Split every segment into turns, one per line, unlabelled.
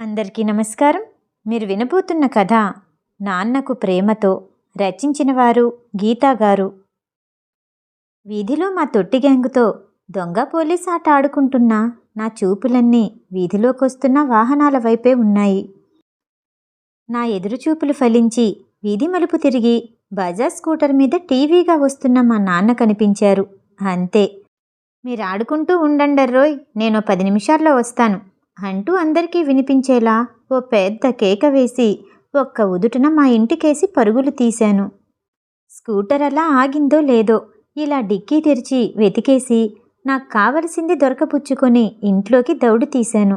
అందరికీ నమస్కారం. మీరు వినబోతున్న కథ నాన్నకు ప్రేమతో రచించిన వారు గీతా గారు. వీధిలో మా తొట్టి గ్యాంగుతో దొంగ పోలీస్ ఆట ఆడుకుంటున్న నా చూపులన్నీ వీధిలోకొస్తున్న వాహనాల వైపే ఉన్నాయి. నా ఎదురు చూపులు ఫలించి వీధి మలుపు తిరిగి బజాజ్ స్కూటర్ మీద టీవీగా వస్తున్న మా నాన్న కనిపించారు. అంతే. మీరు ఆడుకుంటూ ఉండండర్రోయ్ నేను పది నిమిషాల్లో వస్తాను. అంటూ అందరికీ వినిపించేలా ఓ పెద్ద కేక వేసి ఒక్క ఉదుటన మా ఇంటికేసి పరుగులు తీశాను. స్కూటర్ అలా ఆగిందో లేదో ఇలా డిక్కీ తెరిచి వెతికేసి నాకు కావలసింది దొరకపుచ్చుకొని ఇంట్లోకి దౌడు తీశాను.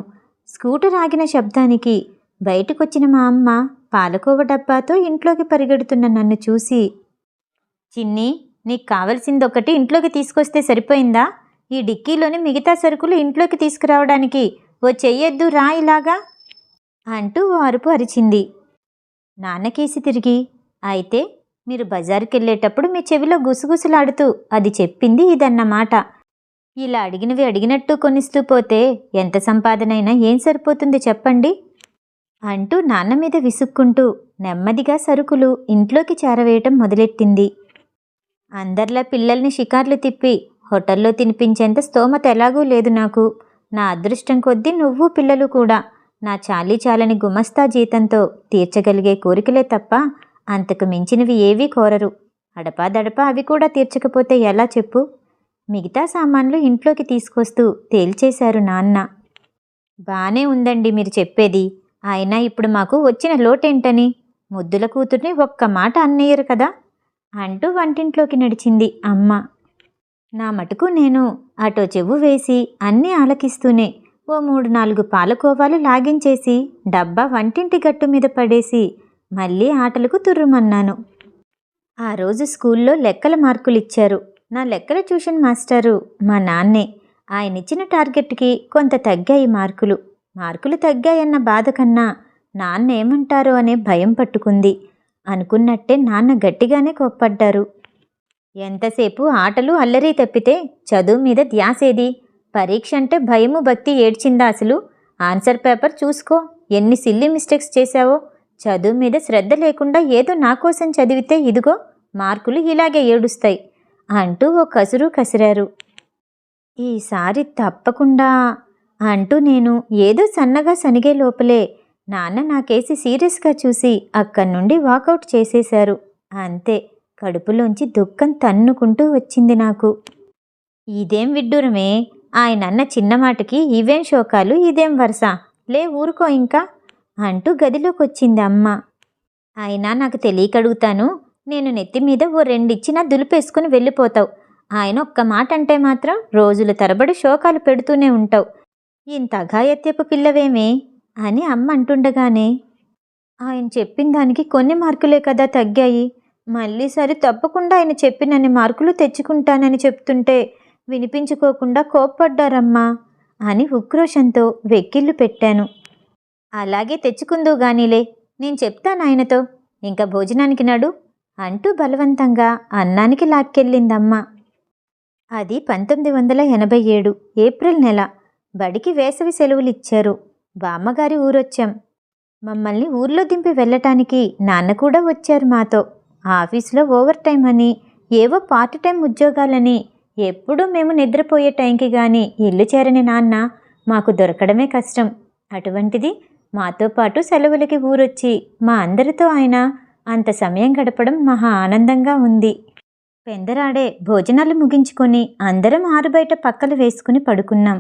స్కూటర్ ఆగిన శబ్దానికి బయటకొచ్చిన మా అమ్మ పాలకోవ డబ్బాతో ఇంట్లోకి పరిగెడుతున్న నన్ను చూసి చిన్ని నీకు కావలసింది ఒకటి ఇంట్లోకి తీసుకొస్తే సరిపోయిందా? ఈ డిక్కీలోని మిగతా సరుకులు ఇంట్లోకి తీసుకురావడానికి ఓ చెయ్యొద్దు రా ఇలాగా అంటూ అరుపు అరిచింది నాన్నకేసి తిరిగి అయితే మీరు బజారుకి వెళ్ళేటప్పుడు మీ చెవిలో గుసగుసలాడుతూ అది చెప్పింది ఇదన్నమాట. ఇలా అడిగినవి అడిగినట్టు కొనిస్తూ పోతే ఎంత సంపాదనైనా ఏం సరిపోతుంది చెప్పండి అంటూ నాన్న మీద విసుక్కుంటూ నెమ్మదిగా సరుకులు ఇంట్లోకి చేరవేయటం మొదలెట్టింది. అందరిలా పిల్లల్ని షికార్లు తిప్పి హోటల్లో తినిపించేంత స్తోమత ఎలాగూ లేదు నాకు. నా అదృష్టం కొద్దీ నువ్వు పిల్లలు కూడా. నా చాలీ చాలని గుమస్తా జీతంతో తీర్చగలిగే కోరికలే తప్ప అంతకు మించినవి ఏవీ కోరరు. అడపా దడపా అవి కూడా తీర్చకపోతే ఎలా చెప్పు? మిగతా సామాన్లు ఇంట్లోకి తీసుకొస్తూ తేల్చేశారు నాన్న. బానే ఉందండి మీరు చెప్పేది. అయినా ఇప్పుడు మాకు వచ్చిన లోటేంటని? ముద్దుల కూతుర్ని ఒక్క మాట అన్నయ్యరు కదా? అంటూ వంటింట్లోకి నడిచింది అమ్మ. నా మటుకు నేను అటో చెవు వేసి అన్నీ ఆలకిస్తూనే ఓ మూడు నాలుగు పాలకోవాలు లాగించేసి డబ్బా వంటింటి గట్టు మీద పడేసి మళ్ళీ ఆటలకు తుర్రుమన్నాను. ఆ రోజు స్కూల్లో లెక్కల మార్కులు ఇచ్చారు నా లెక్కల ట్యూషన్ మాస్టారు మా నాన్నే. ఆయన ఇచ్చిన టార్గెట్కి కొంత తగ్గాయి మార్కులు. మార్కులు తగ్గాయన్న బాధ కన్నా నాన్న ఏమంటారో అనే భయం పట్టుకుంది. అనుకున్నట్టే నాన్న గట్టిగానే కోప్పడ్డారు. ఎంతసేపు ఆటలు అల్లరి తప్పితే చదువు మీద ధ్యాసేది? పరీక్ష అంటే భయము భక్తి ఏడ్చిందా అసలు? ఆన్సర్ పేపర్ చూసుకో. ఎన్ని సిల్లీ మిస్టేక్స్ చేశావో? చదువు మీద శ్రద్ధ లేకుండా ఏదో నా కోసం చదివితే ఇదిగో మార్కులు ఇలాగే ఏడుస్తాయి అంటూ ఓ కసురు కసిరారు. ఈసారి తప్పకుండా అంటూ నేను ఏదో సన్నగా సనిగే లోపలే నాన్న నాకేసి సీరియస్గా చూసి అక్కడి నుండి వాకౌట్ చేసేశారు. అంతే. కడుపులోంచి దుఃఖం తన్నుకుంటూ వచ్చింది నాకు. ఇదేం విడ్డూరమే? ఆయన అన్న చిన్న మాటకి ఇవేం శోకాలు? ఇదేం వరుస? లే ఊరుకో ఇంకా అంటూ గదిలోకి వచ్చింది అమ్మ. అయినా నాకు తెలియక అడుగుతాను నేను నెత్తి మీద ఓ రెండిచ్చినా దులిపేసుకుని వెళ్ళిపోతావు. ఆయన ఒక్క మాట అంటే మాత్రం రోజుల తరబడి శోకాలు పెడుతూనే ఉంటావు. ఇంత అఘాయత్యపు పిల్లవేమే? అని అమ్మ అంటుండగానే. ఆయన చెప్పిన దానికి కొన్ని మార్కులే కదా తగ్గాయి. మళ్ళీసారి తప్పకుండా ఆయన చెప్పినన్ని మార్కులు తెచ్చుకుంటానని చెప్తుంటే వినిపించుకోకుండా కోప్పడ్డారమ్మా అని ఉక్రోషంతో వెక్కిళ్ళు పెట్టాను. అలాగే తెచ్చుకుందో గానీలే నేను చెప్తాను ఆయనతో. ఇంకా భోజనానికి నడు అంటూ బలవంతంగా అన్నానికి లాక్కెళ్ళిందమ్మ. అది పంతొమ్మిది వందల ఎనభై ఏడు ఏప్రిల్ నెల. బడికి వేసవి సెలవులు ఇచ్చారు బామ్మగారి ఊరొచ్చాం. మమ్మల్ని ఊర్లో దింపి వెళ్ళటానికి నాన్న కూడా వచ్చారు మాతో. ఆఫీస్లో ఓవర్ టైం అని ఏవో పార్ట్ టైం ఉద్యోగాలని. ఎప్పుడూ మేము నిద్రపోయే టైంకి కానీ ఇల్లు చేరని నాన్న మాకు దొరకడమే కష్టం. అటువంటిది మాతో పాటు సెలవులకి ఊరొచ్చి మా అందరితో ఆయన అంత సమయం గడపడం మహా ఆనందంగా ఉంది. పెందరాడే భోజనాలు ముగించుకొని అందరం ఆరుబయట పక్కలు వేసుకుని పడుకున్నాం.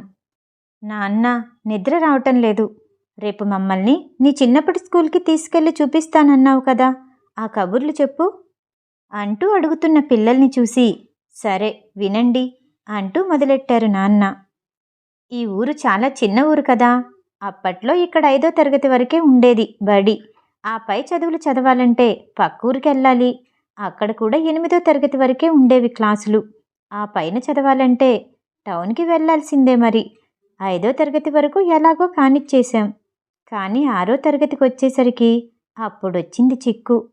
నాన్న నిద్ర రావటం లేదు. రేపు మమ్మల్ని నీ చిన్నప్పటి స్కూల్కి తీసుకెళ్ళి చూపిస్తానన్నావు కదా. ఆ కబుర్లు చెప్పు. అంటూ అడుగుతున్న పిల్లల్ని చూసి సరే వినండి అంటూ మొదలెట్టారు నాన్న. ఈ ఊరు చాలా చిన్న ఊరు కదా. అప్పట్లో ఇక్కడ ఐదో తరగతి వరకే ఉండేది బడి. ఆ పై చదువులు చదవాలంటే పక్కూరికి వెళ్ళాలి. అక్కడ కూడా ఎనిమిదో తరగతి వరకే ఉండేవి క్లాసులు. ఆ పైన చదవాలంటే టౌన్కి వెళ్ళాల్సిందే మరి. ఐదో తరగతి వరకు ఎలాగో కానిచ్చేశాం. కానీ ఆరో తరగతికి వచ్చేసరికి అప్పుడొచ్చింది చిక్కు.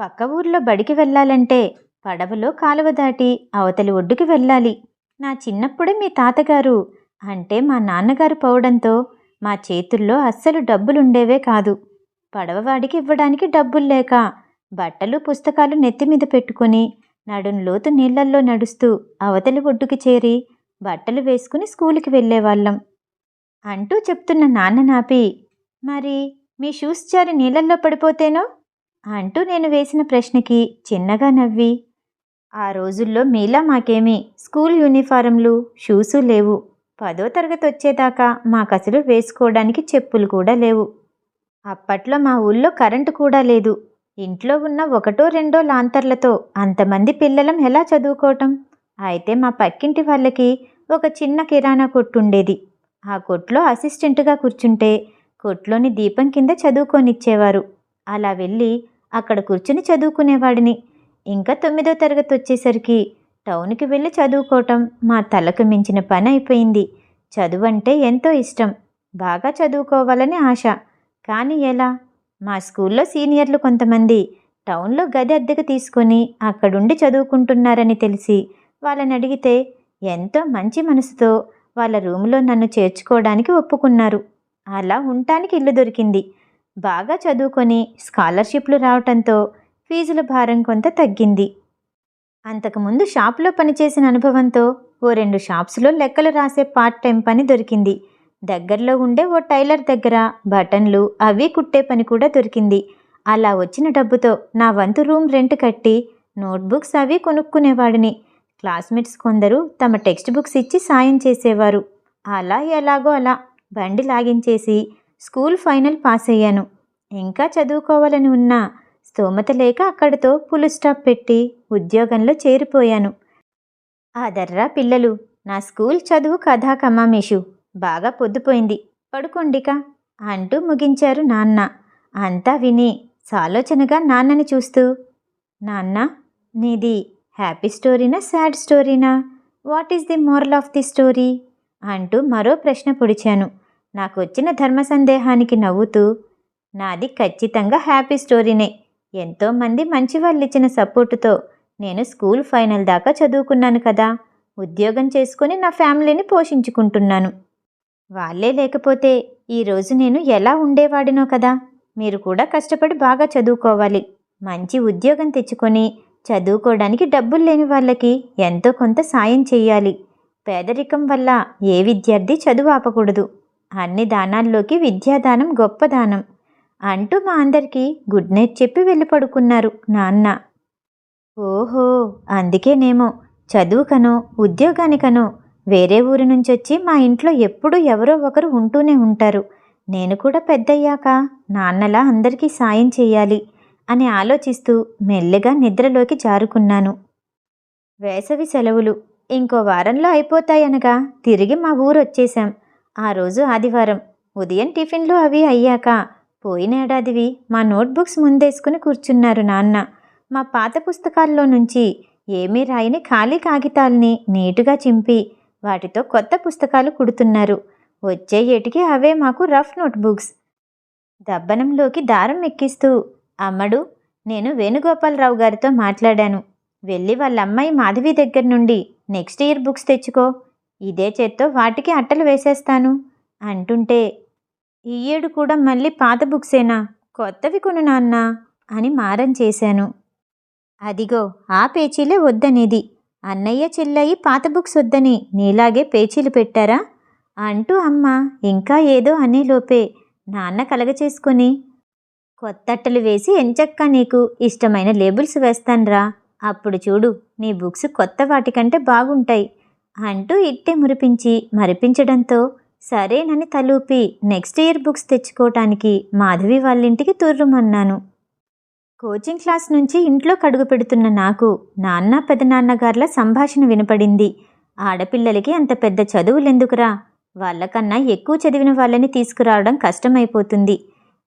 పక్క ఊర్లో బడికి వెళ్ళాలంటే పడవలో కాలువ దాటి అవతలి ఒడ్డుకి వెళ్ళాలి. నా చిన్నప్పుడే మీ తాతగారు అంటే మా నాన్నగారు పోవడంతో మా చేతుల్లో అస్సలు డబ్బులుండేవే కాదు. పడవవాడికి ఇవ్వడానికి డబ్బులు లేక బట్టలు పుస్తకాలు నెత్తిమీద పెట్టుకుని నడుం లోతు నీళ్ళల్లో నడుస్తూ అవతలి ఒడ్డుకి చేరి బట్టలు వేసుకుని స్కూలుకి వెళ్ళేవాళ్ళం. అంటూ చెప్తున్న నాన్న నాపి మరి మీ షూస్ జారి నీళ్ళల్లో పడిపోతేనో? అంటూ నేను వేసిన ప్రశ్నకి చిన్నగా నవ్వి ఆ రోజుల్లో మీలా మాకేమీ? స్కూల్ యూనిఫారంలు షూసు లేవు. పదో తరగతి వచ్చేదాకా మాకసలు వేసుకోవడానికి చెప్పులు కూడా లేవు. అప్పట్లో మా ఊళ్ళో కరెంటు కూడా లేదు. ఇంట్లో ఉన్న ఒకటో రెండో లాంతర్లతో అంతమంది పిల్లలం ఎలా చదువుకోవటం? అయితే మా పక్కింటి వాళ్ళకి ఒక చిన్న కిరాణా కొట్టు ఉండేది. ఆ కొట్లో అసిస్టెంట్గా కూర్చుంటే కొట్లోని దీపం కింద చదువుకొనిచ్చేవారు. అలా వెళ్ళి అక్కడ కూర్చుని చదువుకునేవాడిని. ఇంకా తొమ్మిదో తరగతి వచ్చేసరికి టౌన్కి వెళ్ళి చదువుకోవటం మా తలకు మించిన పని అయిపోయింది. చదువు అంటే ఎంతో ఇష్టం. బాగా చదువుకోవాలని ఆశ. కానీ ఎలా? మా స్కూల్లో సీనియర్లు కొంతమంది టౌన్లో గది అద్దెకు తీసుకొని అక్కడుండి చదువుకుంటున్నారని తెలిసి వాళ్ళని అడిగితే ఎంతో మంచి మనసుతో వాళ్ళ రూములో నన్ను చేర్చుకోవడానికి ఒప్పుకున్నారు. అలా ఉండటానికి ఇల్లు దొరికింది. బాగా చదువుకొని స్కాలర్షిప్లు రావటంతో ఫీజుల భారం కొంత తగ్గింది. అంతకుముందు షాప్లో పనిచేసిన అనుభవంతో ఓ రెండు షాప్స్లో లెక్కలు రాసే పార్ట్ టైం పని దొరికింది. దగ్గరలో ఉండే ఓ టైలర్ దగ్గర బటన్లు అవి కుట్టే పని కూడా దొరికింది. అలా వచ్చిన డబ్బుతో నా వంతు రూమ్ రెంట్ కట్టి నోట్బుక్స్ అవి కొనుక్కునేవాడిని. క్లాస్మేట్స్ కొందరు తమ టెక్స్ట్ బుక్స్ ఇచ్చి సాయం చేసేవారు. అలా ఎలాగో అలా బండి లాగించేసి స్కూల్ ఫైనల్ పాస్ అయ్యాను ఇంకా చదువుకోవాలని ఉన్నా స్తోమత లేక అక్కడితో పులు స్టాప్ పెట్టి ఉద్యోగంలో చేరిపోయాను. ఆ దర్రా పిల్లలు నా స్కూల్ చదువు కథా కమామేషు బాగా పొద్దుపోయింది. పడుకోండిక అంటూ ముగించారు నాన్న. అంతా విని సాలోచనగా నాన్నని చూస్తూ నాన్న నీది హ్యాపీ స్టోరీనా sad స్టోరీనా? What is the moral of the story? అంటూ మరో ప్రశ్న పొడిచాను. నాకు వచ్చిన ధర్మ సందేహానికి నవ్వుతూ నాది ఖచ్చితంగా హ్యాపీ స్టోరీనే. ఎంతోమంది మంచి వాళ్ళు ఇచ్చిన సపోర్టుతో నేను స్కూల్ ఫైనల్ దాకా చదువుకున్నాను కదా. ఉద్యోగం చేసుకొని నా ఫ్యామిలీని పోషించుకుంటున్నాను. వాళ్ళే లేకపోతే ఈరోజు నేను ఎలా ఉండేవాడినో కదా. మీరు కూడా కష్టపడి బాగా చదువుకోవాలి. మంచి ఉద్యోగం తెచ్చుకొని చదువుకోవడానికి డబ్బులు లేని వాళ్ళకి ఎంతో కొంత సాయం చేయాలి. పేదరికం వల్ల ఏ విద్యార్థి చదువు ఆపకూడదు. అన్ని దానాల్లోకి విద్యాదానం గొప్ప దానం అంటూ మా అందరికీ గుడ్ నైట్ చెప్పి వెళ్ళి పడుకున్నారు నాన్న. ఓహో అందుకేనేమో. చదువుకనో ఉద్యోగానికనో. వేరే ఊరి నుంచి వచ్చి మా ఇంట్లో ఎప్పుడూ ఎవరో ఒకరు ఉంటూనే ఉంటారు. నేను కూడా పెద్దయ్యాక నాన్నలా అందరికీ సాయం చేయాలి అని ఆలోచిస్తూ మెల్లగా నిద్రలోకి జారుకున్నాను. వేసవి సెలవులు. ఇంకో వారంలో అయిపోతాయనగా తిరిగి మా ఊరు వచ్చేశాం ఆ రోజు ఆదివారం. ఉదయం టిఫిన్లు అవి అయ్యాక పోయిన ఏడాదివి మా నోట్బుక్స్ ముందేసుకుని కూర్చున్నారు నాన్న. మా పాత పుస్తకాల్లో నుంచి ఏమీ రాయని ఖాళీ కాగితాల్ని నీటుగా చింపి వాటితో కొత్త పుస్తకాలు కుడుతున్నారు. వచ్చే ఏటికి అవే మాకు రఫ్ నోట్బుక్స్. దబ్బనంలోకి దారం ఎక్కిస్తూ అమ్మడు నేను వేణుగోపాలరావు గారితో మాట్లాడాను. వెళ్ళి వాళ్ళ అమ్మాయి మాధవి దగ్గర నుండి నెక్స్ట్ ఇయర్ బుక్స్ తెచ్చుకో. ఇదే చేత్తో వాటికి అట్టలు వేసేస్తాను అంటుంటే ఈ ఏడు కూడా మళ్ళీ పాత బుక్సేనా? కొత్తవి కొను నాన్న అని మారం చేశాను. అదిగో ఆ పేచీలే వద్దనేది. అన్నయ్య చెల్లయ్యి పాత బుక్స్ వద్దని నీలాగే పేచీలు పెట్టారా? అంటూ అమ్మ ఇంకా ఏదో అనేలోపే నాన్న కలగచేసుకొని కొత్తట్టలు వేసి ఎంచక్కా నీకు ఇష్టమైన లేబుల్స్ వేస్తాన్రా. అప్పుడు చూడు నీ బుక్స్ కొత్త వాటికంటే బాగుంటాయి. అంటూ ఇట్టే మురిపించి మరిపించడంతో సరేనని తలూపి నెక్స్ట్ ఇయర్ బుక్స్ తెచ్చుకోవటానికి మాధవి వాళ్ళింటికి తుర్రుమన్నాను. కోచింగ్ క్లాస్ నుంచి ఇంట్లో కడుగు పెడుతున్న నాకు నాన్న పెదనాన్నగార్ల సంభాషణ వినపడింది. ఆడపిల్లలకి అంత పెద్ద చదువులెందుకురా? వాళ్ళకన్నా ఎక్కువ చదివిన వాళ్ళని తీసుకురావడం కష్టమైపోతుంది.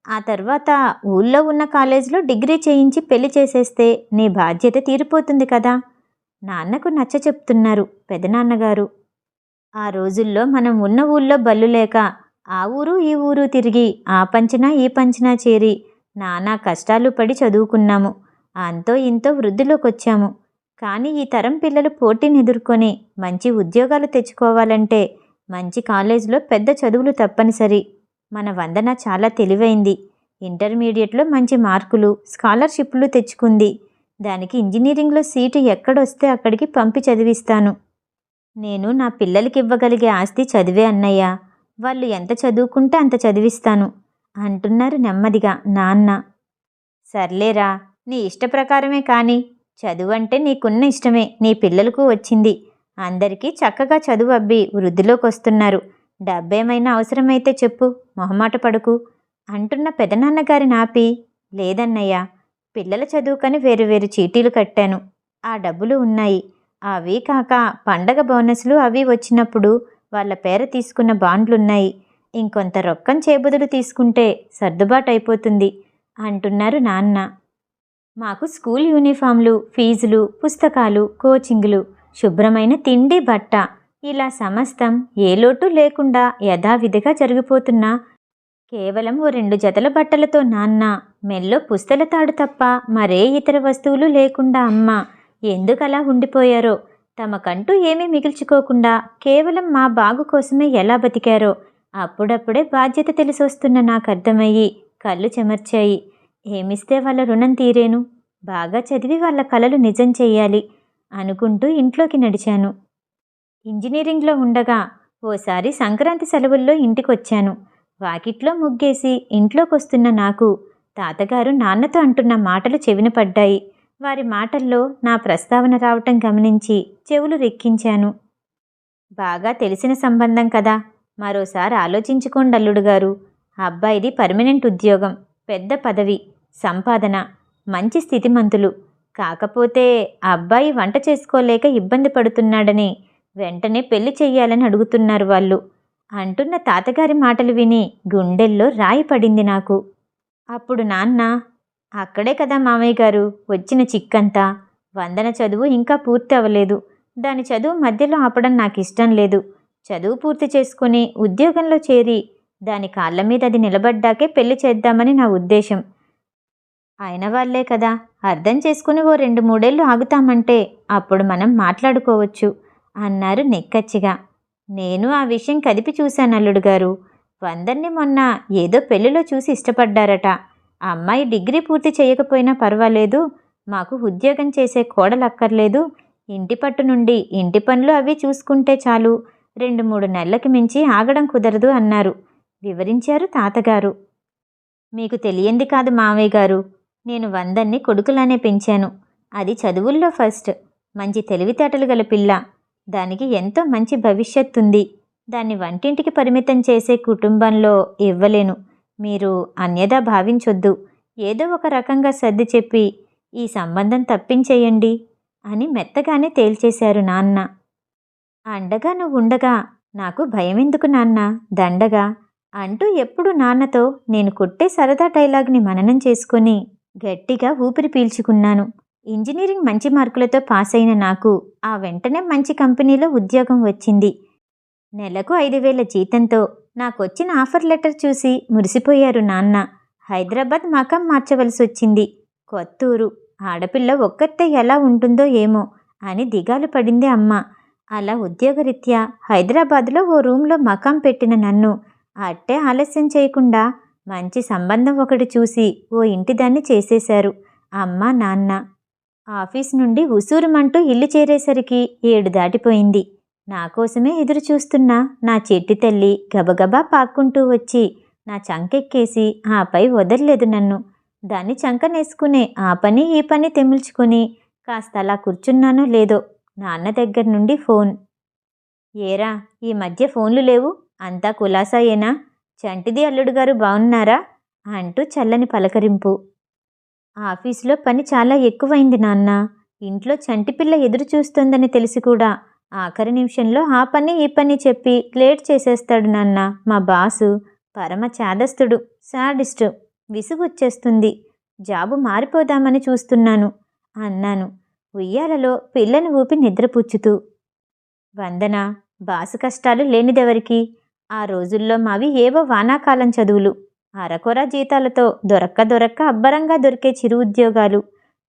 ఆ తర్వాత ఊళ్ళో ఉన్న కాలేజీలో డిగ్రీ చేయించి పెళ్ళి చేసేస్తే నీ బాధ్యత తీరిపోతుంది కదా? నాన్నకు నచ్చ చెప్తున్నారు పెదనాన్నగారు. ఆ రోజుల్లో మనం ఉన్న ఊళ్ళో బళ్ళు లేక ఆ ఊరు ఈ ఊరు తిరిగి ఆ పంచనా ఈ పంచనా చేరి నానా కష్టాలు పడి చదువుకున్నాము. అంతో ఇంతో వృద్ధిలోకి వచ్చాము కానీ ఈ తరం పిల్లలు పోటీని ఎదుర్కొని మంచి ఉద్యోగాలు తెచ్చుకోవాలంటే మంచి కాలేజీలో పెద్ద చదువులు తప్పనిసరి. మన వందన చాలా తెలివైంది. ఇంటర్మీడియట్లో మంచి మార్కులు స్కాలర్షిప్లు తెచ్చుకుంది. దానికి ఇంజనీరింగ్లో సీటు ఎక్కడొస్తే అక్కడికి పంపి చదివిస్తాను. నేను నా పిల్లలకి ఇవ్వగలిగే ఆస్తి చదివే అన్నయ్య. వాళ్ళు ఎంత చదువుకుంటే అంత చదివిస్తాను. అంటున్నారు నెమ్మదిగా నాన్న. సర్లేరా నీ ఇష్ట ప్రకారమే కానీ చదువు అంటే నీకున్న ఇష్టమే నీ పిల్లలకు వచ్చింది. అందరికీ చక్కగా చదువు అబ్బి వృద్ధిలోకి వస్తున్నారు డబ్బేమైనా అవసరమైతే చెప్పు మొహమాట పడుకు. అంటున్న పెదనాన్నగారి నాపి లేదన్నయ్యా పిల్లల చదువుకని వేరు వేరు చీటీలు కట్టాను. ఆ డబ్బులు ఉన్నాయి. అవి కాక పండగ బోనస్లు అవి వచ్చినప్పుడు వాళ్ళ పేర తీసుకున్న బాండ్లున్నాయి. ఇంకొంత రొక్కం చేబుదులు తీసుకుంటే సర్దుబాటు అయిపోతుంది అంటున్నారు నాన్న. మాకు స్కూల్ యూనిఫామ్లు ఫీజులు పుస్తకాలు కోచింగ్లు శుభ్రమైన తిండి బట్ట ఇలా సమస్తం ఏ లోటు లేకుండా యథావిధిగా జరిగిపోతున్నా కేవలం ఓ రెండు జతల బట్టలతో నాన్న మెల్లో పుస్తల తాడు తప్ప మరే ఇతర వస్తువులు లేకుండా అమ్మ ఎందుకలా ఉండిపోయారో? తమకంటూ ఏమీ మిగిల్చుకోకుండా కేవలం మా బాగు కోసమే ఎలా బతికారో? అప్పుడప్పుడే బాధ్యత తెలిసొస్తున్న నాకు అర్థమయ్యి కళ్ళు చెమర్చాయి. ఏమిస్తే వాళ్ళ రుణం తీరేను? బాగా చదివి వాళ్ళ కలలు నిజం చెయ్యాలి అనుకుంటూ ఇంట్లోకి నడిచాను. ఇంజనీరింగ్లో ఉండగా ఓసారి సంక్రాంతి సెలవుల్లో ఇంటికొచ్చాను. వాకిట్లో ముగ్గేసి ఇంట్లోకొస్తున్న నాకు తాతగారు నాన్నతో అంటున్న మాటలు చెవిన పడ్డాయి. వారి మాటల్లో నా ప్రస్తావన రావటం గమనించి చెవులు రెక్కించాను. బాగా తెలిసిన సంబంధం కదా మరోసారి ఆలోచించుకోండి అల్లుడు గారు. అబ్బాయిది పర్మనెంట్ ఉద్యోగం పెద్ద పదవి సంపాదన మంచి స్థితిమంతులు కాకపోతే అబ్బాయి వంట చేసుకోలేక ఇబ్బంది పడుతున్నాడని వెంటనే పెళ్ళి చెయ్యాలని అడుగుతున్నారు వాళ్ళు. అంటున్న తాతగారి మాటలు విని గుండెల్లో రాయి పడింది నాకు. అప్పుడు నాన్న అక్కడే కదా మామయ్య గారు వచ్చిన చిక్కంతా. వందన చదువు ఇంకా పూర్తి అవ్వలేదు. దాని చదువు మధ్యలో ఆపడం నాకు ఇష్టం లేదు. చదువు పూర్తి చేసుకుని ఉద్యోగంలో చేరి దాని కాళ్ళ మీద అది నిలబడ్డాకే పెళ్ళి చేద్దామని నా ఉద్దేశం. అయిన వాళ్ళే కదా అర్థం చేసుకుని ఓ రెండు మూడేళ్ళు ఆగుతామంటే అప్పుడు మనం మాట్లాడుకోవచ్చు అన్నారు నెక్కచ్చిగా. నేను ఆ విషయం కదిపి చూశాను అల్లుడు గారు. వందర్ని మొన్న ఏదో పెళ్ళిలో చూసి ఇష్టపడ్డారట. ఆ అమ్మాయి డిగ్రీ పూర్తి చేయకపోయినా పర్వాలేదు. మాకు ఉద్యోగం చేసే కోడలక్కర్లేదు ఇంటి పట్టు నుండి ఇంటి పనులు అవి చూసుకుంటే చాలు. రెండు మూడు నెలలకి మించి ఆగడం కుదరదు అన్నారు. వివరించారు తాతగారు. మీకు తెలియంది కాదు మావయ్య గారు. నేను వందన్ని కొడుకులానే పెంచాను. అది చదువుల్లో ఫస్ట్. మంచి తెలివితేటలు గల పిల్ల. దానికి ఎంతో మంచి భవిష్యత్తు ఉంది దాన్ని వంటింటికి పరిమితం చేసే కుటుంబంలో ఇవ్వలేను. మీరు అన్యదా భావించొద్దు. ఏదో ఒక రకంగా సర్ది చెప్పి ఈ సంబంధం తప్పించేయండి అని మెత్తగానే తేల్చేశారు నాన్న. అండగా నువ్వు ఉండగా నాకు భయమెందుకు నాన్న? దండగా అంటూ ఎప్పుడు నాన్నతో నేను కొట్టే సరదా డైలాగ్ని మననం చేసుకొని గట్టిగా ఊపిరి పీల్చుకున్నాను. ఇంజనీరింగ్ మంచి మార్కులతో పాస్ అయిన నాకు ఆ వెంటనే మంచి కంపెనీలో ఉద్యోగం వచ్చింది. నెలకు ఐదు వేల జీతంతో నాకొచ్చిన ఆఫర్ లెటర్ చూసి మురిసిపోయారు నాన్న. హైదరాబాద్ మకం మార్చవలసి వచ్చింది. కొత్తూరు. ఆడపిల్ల ఒక్కతే ఎలా ఉంటుందో ఏమో అని దిగాలు పడింది అమ్మ. అలా ఉద్యోగరీత్యా హైదరాబాద్లో ఓ రూమ్లో మకాం పెట్టిన నన్ను అట్టే ఆలస్యం చేయకుండా మంచి సంబంధం ఒకటి చూసి ఓ ఇంటిదాన్ని చేసేశారు. అమ్మ నాన్న ఆఫీస్ నుండి ఉసూరుమంటూ ఇల్లు చేరేసరికి ఏడు దాటిపోయింది. నా కోసమే ఎదురు చూస్తున్న నా చెట్టి తల్లి గబగబా పాక్కుంటూ వచ్చి నా చంకెక్కేసి ఆపై వదలలేదు నన్ను. దాన్ని చంకనేసుకునే ఆ పని ఈ పని తెమిల్చుకొని కాస్త అలా కూర్చున్నానో లేదో నాన్న దగ్గర నుండి ఫోన్. ఏరా ఈ మధ్య ఫోన్లు లేవు? అంతా కులాసాయేనా? చంటిది అల్లుడు గారు బాగున్నారా అంటూ చల్లని పలకరింపు. ఆఫీసులో పని చాలా ఎక్కువైంది నాన్న. ఇంట్లో చంటిపిల్ల ఎదురు చూస్తుందని తెలిసి కూడా ఆఖరి నిమిషంలో ఆ పని ఈ పని చెప్పి లేట్ చేసేస్తాడు నాన్న. మా బాసు పరమ చాదస్తుడు సాడిస్టు. విసుగు వచ్చేస్తుంది. జాబు మారిపోదామని చూస్తున్నాను అన్నాను. ఉయ్యాలలో పిల్లను ఊపి నిద్రపుచ్చుతూ. వందన బాసు కష్టాలు లేనిదెవరికి? ఆ రోజుల్లో మావి ఏవో వానాకాలం చదువులు. అరకొర జీతాలతో దొరక్క దొరక్క అబ్బరంగా దొరికే చిరు ఉద్యోగాలు.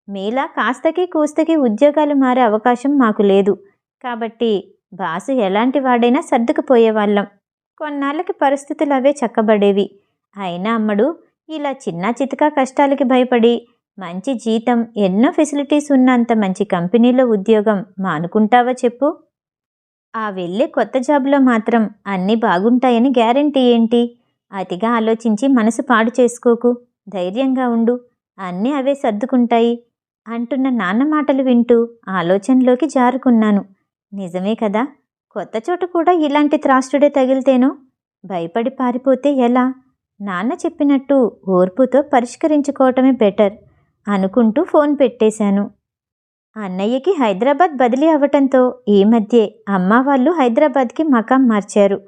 మీలా కాస్తకి కూస్తకి ఉద్యోగాలు మారే అవకాశం మాకు లేదు. కాబట్టి బాసు ఎలాంటి వాడైనా సర్దుకుపోయేవాళ్ళం. కొన్నాళ్ళకి పరిస్థితులు అవే చక్కబడేవి. అయినా అమ్మడు ఇలా చిన్న చితకా కష్టాలకి భయపడి మంచి జీతం ఎన్నో ఫెసిలిటీస్ ఉన్నంత మంచి కంపెనీలో ఉద్యోగం మానుకుంటావా చెప్పు? ఆ వెళ్ళే కొత్త జాబ్లో మాత్రం అన్నీ బాగుంటాయని గ్యారంటీ ఏంటి? అతిగా ఆలోచించి మనసు పాడు చేసుకోకు. ధైర్యంగా ఉండు. అన్నీ అవే సర్దుకుంటాయి అంటున్న నాన్న మాటలు వింటూ ఆలోచనలోకి జారుకున్నాను. నిజమే కదా? కొత్త చోట కూడా ఇలాంటి త్రాష్టుడే తగిలితేనో? భయపడి పారిపోతే ఎలా? నాన్న చెప్పినట్టు ఓర్పుతో పరిష్కరించుకోవటమే బెటర్ అనుకుంటూ ఫోన్ పెట్టేశాను. అన్నయ్యకి హైదరాబాద్ బదిలీ అవ్వటంతో ఈ మధ్యే అమ్మ వాళ్ళు హైదరాబాద్కి మకాం మార్చారు.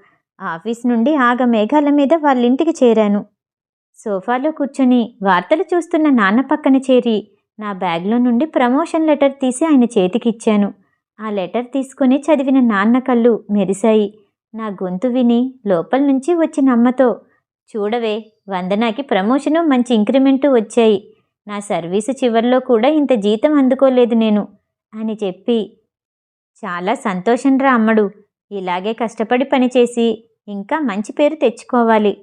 ఆఫీస్ నుండి ఆగ మేఘాల మీద వాళ్ళింటికి చేరాను. సోఫాలో కూర్చొని వార్తలు చూస్తున్న నాన్న పక్కన చేరి నా బ్యాగ్లో నుండి ప్రమోషన్ లెటర్ తీసి ఆయన చేతికిచ్చాను. ఆ లెటర్ తీసుకుని చదివిన నాన్న కళ్ళు మెరిశాయి. నా గొంతు విని లోపల నుంచి వచ్చిన అమ్మతో చూడవే వందనాకి ప్రమోషను మంచి ఇంక్రిమెంటు వచ్చాయి. నా సర్వీసు చివర్లో కూడా ఇంత జీతం అందుకోలేదు నేను అని చెప్పి చాలా సంతోషంరా అమ్మడు ఇలాగే కష్టపడి పనిచేసి ఇంకా మంచి పేరు తెచ్చుకోవాలి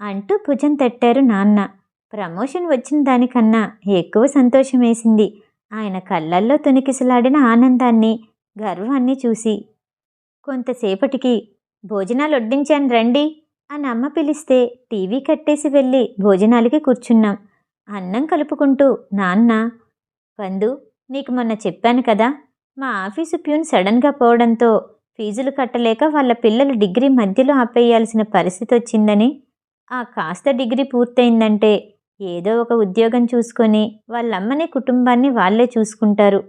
అంటూ భుజం తట్టారు నాన్న. ప్రమోషన్ వచ్చిన దానికన్నా ఎక్కువ సంతోషం వేసింది. ఆయన కళ్ళల్లో తొనికిసలాడిన ఆనందాన్ని గర్వాన్ని చూసి. కొంతసేపటికి భోజనాలు వడ్డించాను రండి అని అమ్మ పిలిస్తే టీవీ కట్టేసి వెళ్ళి భోజనాలకి కూర్చున్నాం. అన్నం కలుపుకుంటూ నాన్న పందు నీకు మొన్న చెప్పాను కదా మా ఆఫీసు ప్యూన్ సడన్గా పోవడంతో ఫీజులు కట్టలేక వాళ్ళ పిల్లలు డిగ్రీ మధ్యలో ఆపేయాల్సిన పరిస్థితి వచ్చిందని ఆ కాస్త డిగ్రీ పూర్తయిందంటే ఏదో ఒక ఉద్యోగం చూసుకొని వాళ్ళమ్మని కుటుంబాన్ని వాళ్ళే చూసుకుంటారు.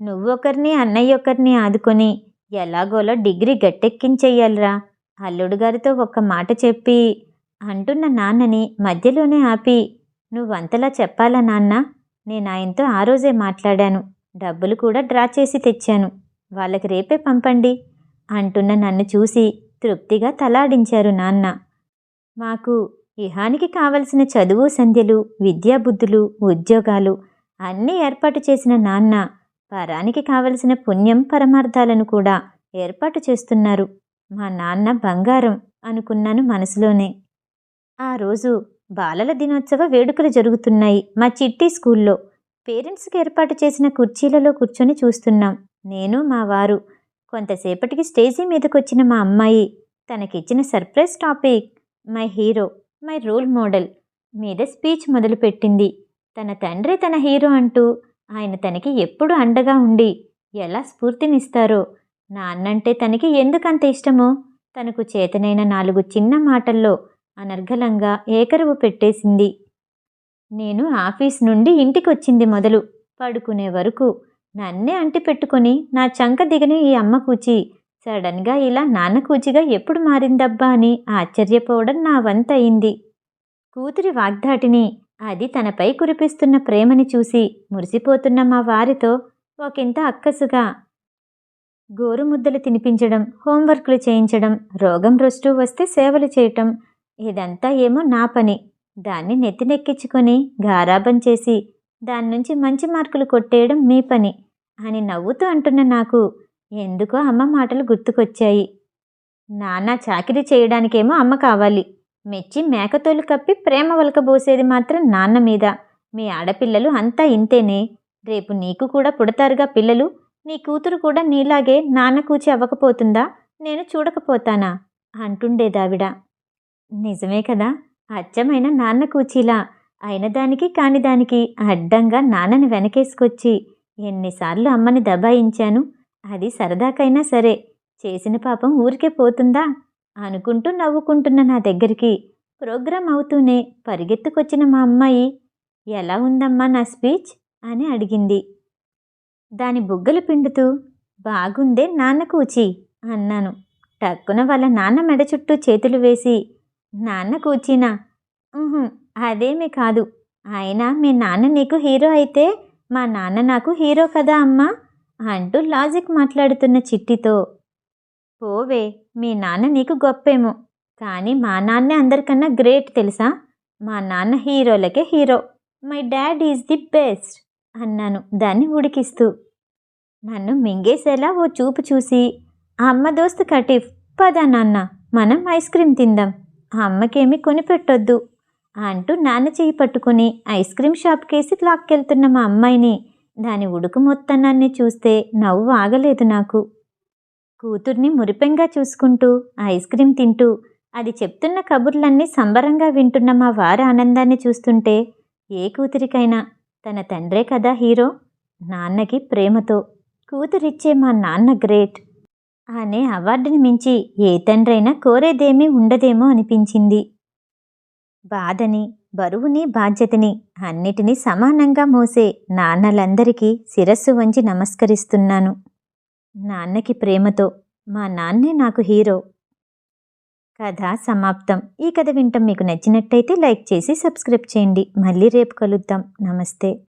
నువ్వొకరిని అన్నయ్య ఒకరిని ఆదుకొని ఎలాగోలా డిగ్రీ గట్టెక్కించేయాలిరా అల్లుడు గారితో ఒక్క మాట చెప్పి అంటున్న నాన్నని మధ్యలోనే ఆపి నువ్వంతలా చెప్పాలా నాన్న? నేను ఆయనతో ఆ రోజే మాట్లాడాను. డబ్బులు కూడా డ్రా చేసి తెచ్చాను. వాళ్ళకి రేపే పంపండి అంటున్న నన్ను చూసి తృప్తిగా తలాడించారు నాన్న. మాకు ఇహానికి కావలసిన చదువు సంధ్యలు విద్యాబుద్ధులు ఉద్యోగాలు అన్నీ ఏర్పాటు చేసిన నాన్న పరానికి కావలసిన పుణ్యం పరమార్థాలను కూడా ఏర్పాటు చేస్తున్నారు. మా నాన్న బంగారం అనుకున్నాను మనసులోనే. ఆ రోజు బాలల దినోత్సవ వేడుకలు జరుగుతున్నాయి. మా చిట్టి స్కూల్లో పేరెంట్స్కి ఏర్పాటు చేసిన కుర్చీలలో కూర్చొని చూస్తున్నాం. నేను మా వారు. కొంతసేపటికి స్టేజీ మీదకొచ్చిన మా అమ్మాయి తనకిచ్చిన surprise topic my hero my role model మీద స్పీచ్ మొదలుపెట్టింది. తన తండ్రి తన హీరో అంటూ ఆయన తనకి ఎప్పుడు అండగా ఉండి ఎలా స్ఫూర్తినిస్తారో నాన్నంటే తనకి ఎందుకంత ఇష్టమో తనకు చేతనైన నాలుగు చిన్న మాటల్లో అనర్గలంగా ఏకరువు పెట్టేసింది. నేను ఆఫీస్ నుండి ఇంటికి వచ్చింది మొదలు పడుకునే వరకు నన్నే అంటి పెట్టుకుని నా చంక దిగిన ఈ అమ్మ కూచి సడన్గా ఇలా నాన్న కూచిగా ఎప్పుడు మారిందబ్బా అని ఆశ్చర్యపోవడం నా వంతయింది. కూతురి వాగ్దాటిని అది తనపై కురిపిస్తున్న ప్రేమని చూసి మురిసిపోతున్న మా వారితో ఒకంత అక్కసుగా గోరుముద్దలు తినిపించడం హోంవర్క్లు చేయించడం రోగం రొస్టు వస్తే సేవలు చేయటం ఇదంతా ఏమో నా పని. దాన్ని నెత్తినెక్కించుకొని గారాబం చేసి దాని నుంచి మంచి మార్కులు కొట్టేయడం మీ పని. అని నవ్వుతూ అంటున్న నాకు ఎందుకో అమ్మ మాటలు గుర్తుకొచ్చాయి. నాన్న చాకిరీ చేయడానికేమో అమ్మ కావాలి. మెచ్చి మేకతోలు కప్పి ప్రేమ వలకబోసేది మాత్రం నాన్న మీద. మీ ఆడపిల్లలు అంతా ఇంతేనే. రేపు నీకు కూడా పుడతారుగా పిల్లలు. నీ కూతురు కూడా నీలాగే నాన్న కూచి అవ్వకపోతుందా? నేను చూడకపోతానా? అంటుండేదావిడ. నిజమే కదా. అచ్చమైన నాన్న కూచీలా. అయిన దానికి దానికి అడ్డంగా నాన్నని వెనకేసుకొచ్చి ఎన్నిసార్లు అమ్మని దబాయించాను. అది సరదాకైనా సరే. చేసిన పాపం ఊరికే పోతుందా? అనుకుంటూ నవ్వుకుంటున్న నా దగ్గరికి ప్రోగ్రాం అవుతూనే పరిగెత్తుకొచ్చిన మా అమ్మాయి ఎలా ఉందమ్మా నా స్పీచ్? అని అడిగింది. దాని బుగ్గలు పిండుతూ బాగుందే నాన్న కూచి అన్నాను. టక్కున వాళ్ళ నాన్న మెడ చుట్టూ చేతులు వేసి నాన్న కూచినా? అదేమీ కాదు. అయినా మీ నాన్న నీకు హీరో అయితే మా నాన్న నాకు హీరో కదా అమ్మా అంటూ లాజిక్ మాట్లాడుతున్న చిట్టితో. పోవే మీ నాన్న నీకు గొప్పేమో కానీ మా నాన్నే అందరికన్నా గ్రేట్ తెలుసా? మా నాన్న హీరోలకే hero. My dad is the best అన్నాను దాన్ని ఉడికిస్తూ. నన్ను మింగేసేలా ఓ చూపు చూసి ఆ అమ్మ దోస్తు కటీఫ్ పదా నాన్న మనం ఐస్ క్రీమ్ తిందాం. ఆ అమ్మకేమీ కొనిపెట్టొద్దు అంటూ నాన్న చేయి పట్టుకుని ఐస్ క్రీమ్ షాప్కేసి లాక్కెళ్తున్న మా అమ్మాయిని దాని ఉడుకు మొత్తనాన్ని చూస్తే నవ్వు ఆగలేదు నాకు. కూతుర్ని మురిపెంగా చూసుకుంటూ ఐస్ క్రీమ్ తింటూ అది చెప్తున్న కబుర్లన్నీ సంబరంగా వింటున్న మా వారి ఆనందాన్ని చూస్తుంటే ఏ కూతురికైనా తన తండ్రే కదా హీరో? నాన్నకి ప్రేమతో కూతురిచ్చే మా నాన్న గ్రేట్ అనే అవార్డుని మించి ఏ తండ్రైనా కోరేదేమీ ఉండదేమో అనిపించింది. బాధని బరువుని బాధ్యతని అన్నిటినీ సమానంగా మోసే నాన్నలందరికీ శిరస్సు వంచి నమస్కరిస్తున్నాను. నాన్నకి ప్రేమతో మా నాన్నే నాకు హీరో. కథ సమాప్తం. ఈ కథ వింటం మీకు నచ్చినట్టయితే లైక్ చేసి సబ్స్క్రైబ్ చేయండి. మళ్ళీ రేపు కలుద్దాం. నమస్తే.